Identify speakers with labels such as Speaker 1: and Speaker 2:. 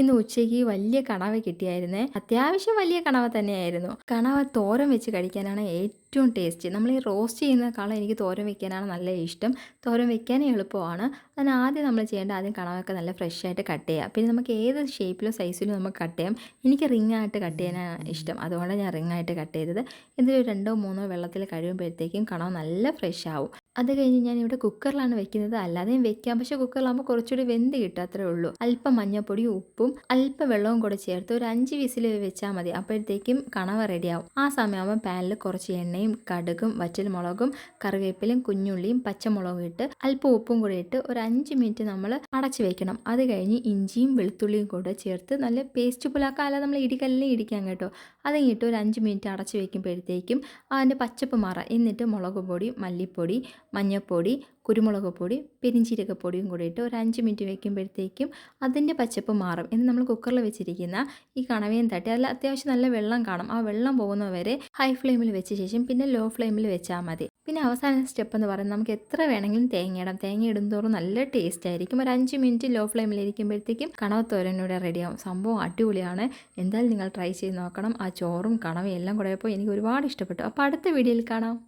Speaker 1: ഇന്ന് ഉച്ചയ്ക്ക് വലിയ കണവ കിട്ടിയായിരുന്നേ. അത്യാവശ്യം വലിയ കണവ തന്നെയായിരുന്നു. കണവ തോരം വെച്ച് കഴിക്കാനാണ് ഏറ്റവും ടേസ്റ്റ്. നമ്മൾ ഈ റോസ്റ്റ് ചെയ്യുന്നതിനേക്കാളും എനിക്ക് തോരൻ വെക്കാനാണ് നല്ല ഇഷ്ടം. തോരൻ വെക്കാനും എളുപ്പമാണ്. അതിന് ആദ്യം നമ്മൾ ചെയ്യേണ്ട ആദ്യം കണവൊക്കെ നല്ല ഫ്രഷ് ആയിട്ട് കട്ട് ചെയ്യുക പിന്നെ നമുക്ക് ഏത് ഷേപ്പിലും സൈസിലും നമുക്ക് കട്ട് ചെയ്യാം. എനിക്ക് റിംഗ് ആയിട്ട് കട്ട് ചെയ്യാനാണ് ഇഷ്ടം. അതുകൊണ്ട് ഞാൻ റിംഗ് ആയിട്ട് കട്ട് ചെയ്തത്. ഇതിൽ രണ്ടോ മൂന്നോ വെള്ളത്തിൽ കഴിയുമ്പോഴത്തേക്കും കണവ നല്ല ഫ്രഷ് ആവും അത് കഴിഞ്ഞ് ഞാൻ ഇവിടെ കുക്കറിലാണ് വെക്കുന്നത്. അല്ലാതെയും വെക്കാം. പക്ഷേ കുക്കറിലാകുമ്പോൾ കുറച്ചുകൂടി വെന്ത് കിട്ടും അത്രേ ഉള്ളൂ. അല്പം മഞ്ഞപ്പൊടിയും ഉപ്പും അല്പം വെള്ളവും കൂടെ ചേർത്ത് ഒരു അഞ്ച് വിസിൽ വെച്ചാൽ മതി. അപ്പോഴത്തേക്കും കണവ റെഡിയാവും ആ സമയമാകുമ്പോൾ പാനിൽ കുറച്ച് എണ്ണയും കടുകും വറ്റൽമുളകും കറിവേപ്പിലയും കുഞ്ഞുള്ളിയും പച്ചമുളകും ഇട്ട് അല്പം ഉപ്പും കൂടി ഇട്ട് ഒരു അഞ്ച് മിനിറ്റ് നമ്മൾ അടച്ച് വെക്കണം. അത് കഴിഞ്ഞ് ഇഞ്ചിയും വെളുത്തുള്ളിയും കൂടെ ചേർത്ത് നല്ല പേസ്റ്റ് പുലാക്കാം. അല്ല നമ്മൾ ഇടിക്കല്ലേ ഇടിക്കാം കേട്ടോ. അതിങ്ങിട്ട് ഒരു അഞ്ച് മിനിറ്റ് അടച്ച് വെക്കുമ്പോഴത്തേക്കും അതിന്റെ പച്ചപ്പ് മാറാം. എന്നിട്ട് മുളക് പൊടി മല്ലിപ്പൊടി മഞ്ഞൾപ്പൊടി കുരുമുളക് പൊടി പെരിഞ്ചീരകപ്പൊടിയും കൂടി ഇട്ട് ഒരു അഞ്ച് മിനിറ്റ് വെക്കുമ്പോഴത്തേക്കും അതിന്റെ പച്ചപ്പ് മാറും. എന്ന് നമ്മൾ കുക്കറിൽ വെച്ചിരിക്കുന്ന ഈ കണവയും തട്ടി അതിൽ അത്യാവശ്യം നല്ല വെള്ളം കാണും. ആ വെള്ളം പോകുന്നവരെ ഹൈ ഫ്ലെയിമിൽ വെച്ച ശേഷം പിന്നെ ലോ ഫ്ലെയിമിൽ വെച്ചാൽ മതി. പിന്നെ അവസാന സ്റ്റെപ്പ് എന്ന് പറയുന്നത് നമുക്ക് എത്ര വേണമെങ്കിലും തേങ്ങ ഇടാം. തേങ്ങ ഇടുന്നതോറും നല്ല ടേസ്റ്റ് ആയിരിക്കും. ഒരു അഞ്ച് മിനിറ്റ് ലോ ഫ്ലെയിമിൽ ഇരിക്കുമ്പോഴത്തേക്കും കണവ തോരനൂടെ റെഡിയാവും സംഭവം അടിപൊളിയാണ്. എന്തായാലും നിങ്ങൾ ട്രൈ ചെയ്ത് നോക്കണം. ആ ചോറും കണവയും എല്ലാം കൂടെ എനിക്ക് ഒരുപാട് ഇഷ്ടപ്പെട്ടു. അപ്പോൾ അടുത്ത വീഡിയോയിൽ കാണാം.